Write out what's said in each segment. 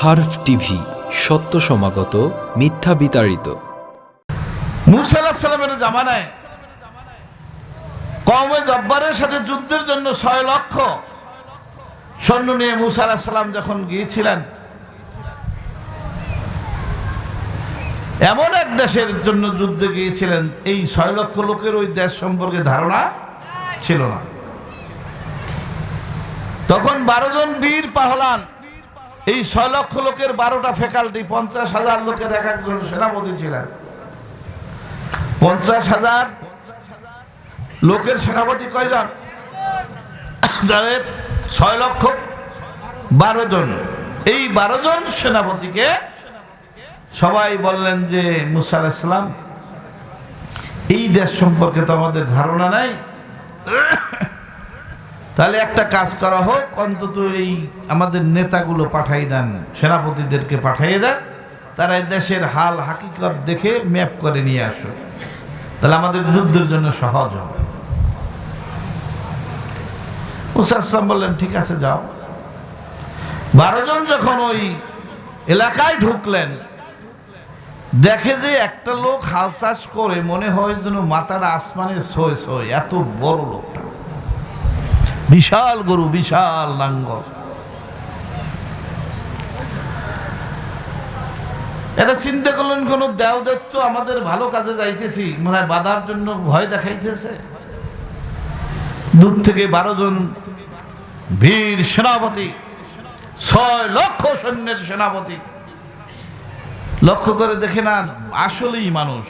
হার্ফ TV, সত্য সমাগত, মিথ্যা বিতাড়িত। মুসা আলাহিসাল্লামের জামানায় কমে জব্বারের সাথে যুদ্ধের জন্য ছয় লক্ষ সৈন্য নিয়ে মুসা আলাহিসাল্লাম যখন গিয়েছিলেন, এমন এক দেশের জন্য যুদ্ধে গিয়েছিলেন, এই ছয় লক্ষ লোকের ওই দেশ সম্পর্কে ধারণা ছিল না। তখন বারো জন বীর পাহলান এই ছয় লক্ষ লোকের বারোটা ফ্যাকাল্টি, পঞ্চাশ হাজার লোকের এক একজন সেনাপতি ছিলেন। পঞ্চাশ হাজার লোকের সেনাপতি কয়জন? যাদের ছয় লক্ষ বারো জন। এই বারো জন সেনাপতিকে সবাই বললেন যে, মুসা আলাহিসাল্লাম এই দেশ সম্পর্কে তো আমাদের ধারণা নাই। তাহলে একটা কাজ করা হোক, অন্তত এই আমাদের নেতাগুলো পাঠাই দেন, সেনাপতিদেরকে পাঠাইয়ে দেন, তারা দেশের হাল, হাকিকত দেখে ম্যাপ করে নিয়ে আসো তাহলে আমাদের যুদ্ধের জন্য সহজ হবে। মুসাসলাম বললেন, ঠিক আছে, যাও। বারো জন যখন ওই এলাকায় ঢুকলেন, দেখে যে একটা লোক হাল চাষ করে মনে হয় যেন মাথাটা আসমানে সই সই এত বড় লোকটা। বিশাল গরু, বিশাল লাঙ্গল। এটা চিন্তা করলেন কোন দেও তো আমাদের ভালো কাজে যাইতেছি, মনে বাধার জন্য ভয় দেখাইতেছে। দূর থেকে বারো জন বীর সেনাপতি, ছয় লক্ষ সৈন্যের সেনাপতি। লক্ষ্য করে দেখে না, আসলেই মানুষ।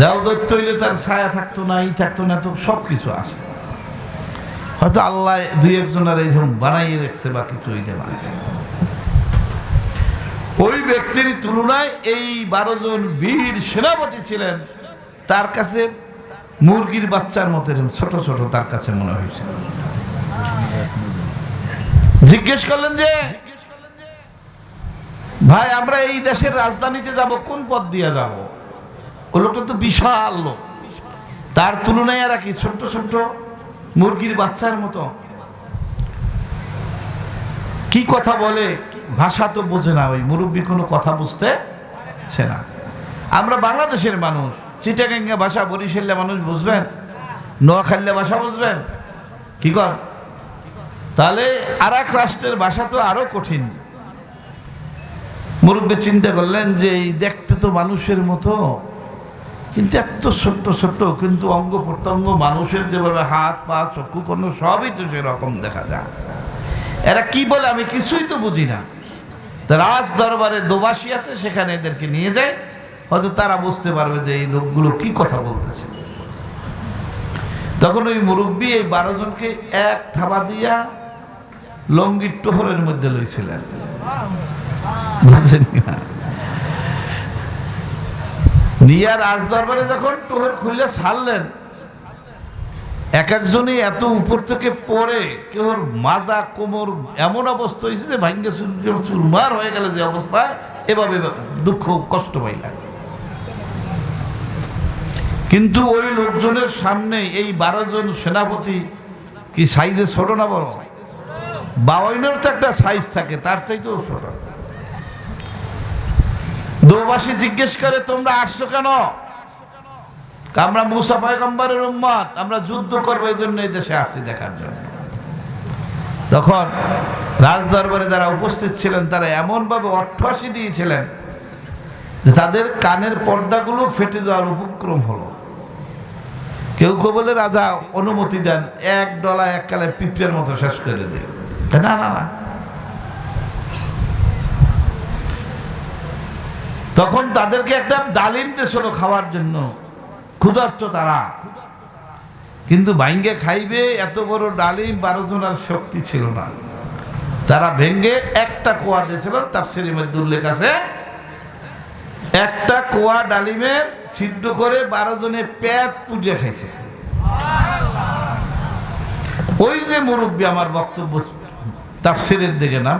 দেও দৈত্য হইলে তার ছায়া থাকতো না, ই থাকতো না, তো সব কিছু আছে। হয়তো আল্লাহ দুই একজনের এইরকম বানাইয়ে রেখেছে বা কিছু হইতে পারে ওই ব্যক্তির তুলনায় এই বারো জন বীর সেনাপতি ছিলেন, তার কাছে মুরগির বাচ্চার মতো ছোট ছোট তার কাছে মনে হয়েছে। জিজ্ঞেস করলেন যে, ভাই, আমরা এই দেশের রাজধানীতে যাব, কোন পথ দিয়ে যাব? ও লোকটা তো বিশাল লোক। তার তুলনায় আর কি ছোট্ট ছোট্ট? মুরগির বাচ্চার মতো। কি কথা বলে? ভাষা তো বোঝে না, ওই মুরব্বী কোনো কথা বুঝতে পারছে না। আমরা বাংলাদেশের মানুষ, চিটাগাঙ্গা ভাষা বরিশাল্লা মানুষ বুঝবেন? নোয়াখাল্লা ভাষা বুঝবেন? কি কর? তাহলে আর এক রাষ্ট্রের ভাষা তো আরও কঠিন। মুরব্বী চিন্তা করলেন যে এই দেখতে তো মানুষের মতো। কিন্তু এত ছোট্ট ছোট্ট, কিন্তু অঙ্গ প্রত্যঙ্গ মানুষের যেভাবে হাত, পা, চক্ষু, কর্ণ, সবই তো সেরকম দেখা যায়। এরা কি বলে আমি কিছুই তো বুঝি না। রাজ দরবারে দোবাসী আছে, সেখানে এদেরকে নিয়ে যায়। হয়তো তারা বুঝতে পারবে যে এই লোকগুলো কি কথা বলতেছে। তখন ওই মুরব্বী এই বারো জনকে এক থাবা দিয়া লঙ্গির টোহরের মধ্যে লইছিলেন। বুঝছেন কিনা নিয়া রাজ দরবারে যখন টোহর খুলে ছাড়লেন, এক একজনই এত উপর থেকে পড়ে কেউ মাজা, কোমর এমন অবস্থা হয়েছে যে ভাঙ্গে চুরমার হয়ে গেলে যে অবস্থা এভাবে দুঃখ, কষ্ট পাইলাম কিন্তু ওই লোকজনের সামনে এই বারো জন সেনাপতি কি সাইজে ছোট না বড়? বাউনের তো একটা সাইজ থাকে, তার চাইতেও ছোট। দোবাসী জিজ্ঞেস করে, তোমরা আসছো কেন? আমরা মুসা পয়গম্বরের উম্মত। আমরা যুদ্ধ করব, এই জন্য এই দেশে আসছি দেখার জন্য। তখন রাজ দরবারে যারা উপস্থিত ছিলেন, তারা এমনভাবে অট্ঠাশি দিয়েছিলেন যে তাদের কানের পর্দাগুলো ফেটে যাওয়ার উপক্রম হলো। কেউ কেউ বলে রাজা অনুমতি দেন, এক ডলা এক কালে পিঁপড়ের মতো শেষ করে দেয় না না না। তখন তাদেরকে একটা ডালিম দিয়েছিল খাওয়ার জন্য। ক্ষুধার্ত তারা। কিন্তু ভাঙ্গে খাইবে, এত বড় ডালিম বারো জনের শক্তি ছিল না। তারা ভেঙ্গে একটা কোয়া দিয়েছিল, তাফসির উল্লেখ আছে। একটা কোয়া ডালিমের ছিদ্র করে বারো জনে পেট পুজে খাইছে। ওই যে মুরব্বী আমার বক্তব্য, তাফসিরের দিকে না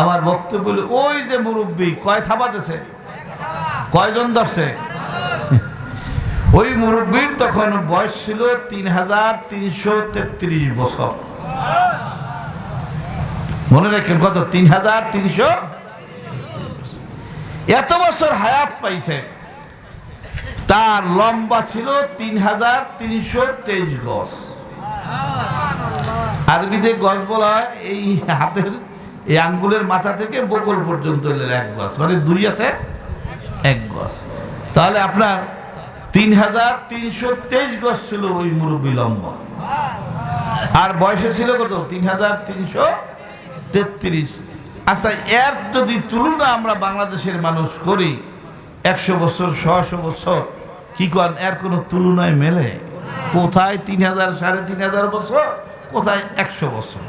আমার বক্তব্য ওই যে মুরব্বী, কয় থাবা দিছে? কয়জন ধরছে? ওই মুরব্বীর তখন বয়স ছিল তিন হাজার তিনশো তেত্রিশ বছর। মনে রাখেন কত? তিন হাজার তিনশো? এত বছর হায়াত পাইছে। তার লম্বা ছিল তিন হাজার তিনশো তেইশ গজ। আরবিতে গজ বলা এই হাতের এই আঙ্গুলের মাথা থেকে বকল পর্যন্ত এক গজ মানে দুই হাতে এক গজ। তাহলে আপনার তিন হাজার তিনশো তেইশ গজ ছিল ওই মুরব্বী লম্বা। আর বয়সে ছিল কত? তিন হাজার তিনশো তেত্রিশ। আচ্ছা এর যদি তুলনা আমরা বাংলাদেশের মানুষ করি, একশো বছর ছশো বছর, কি করেন এর কোনো তুলনায় মেলে? কোথায় তিন হাজার সাড়ে তিন হাজার বছর, কোথায় একশো বছর?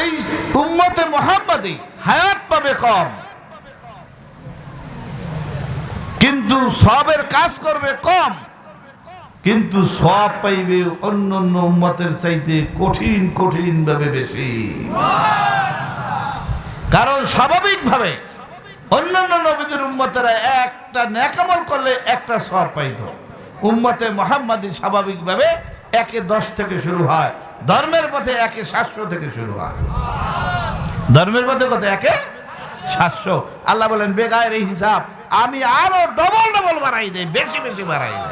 এই উম্মতে মোহাম্মদী হায়াত পাবে কম। কিন্তু সবের কাজ করবে কম। কিন্তু সব পাইবে অন্য অন্য উম্মতের চাইতে কঠিন কঠিন ভাবে বেশি। কারণ স্বাভাবিকভাবে অন্যান্য নবীদের উম্মতেরা একটা ন্যাকামল করলে একটা সব পাইত। উম্মতে মোহাম্মদী স্বাভাবিকভাবে একে দশ থেকে শুরু হয়। ধর্মের পথে একে শাস্ত্র থেকে শুরু হয়। ধর্মের পথে কত? একে সাতশো আল্লাহ বলেন, বেগায়ের হিসাব আমি আরও ডবল ডবল বাড়াই দেই, বেশি বেশি বাড়াই দেই।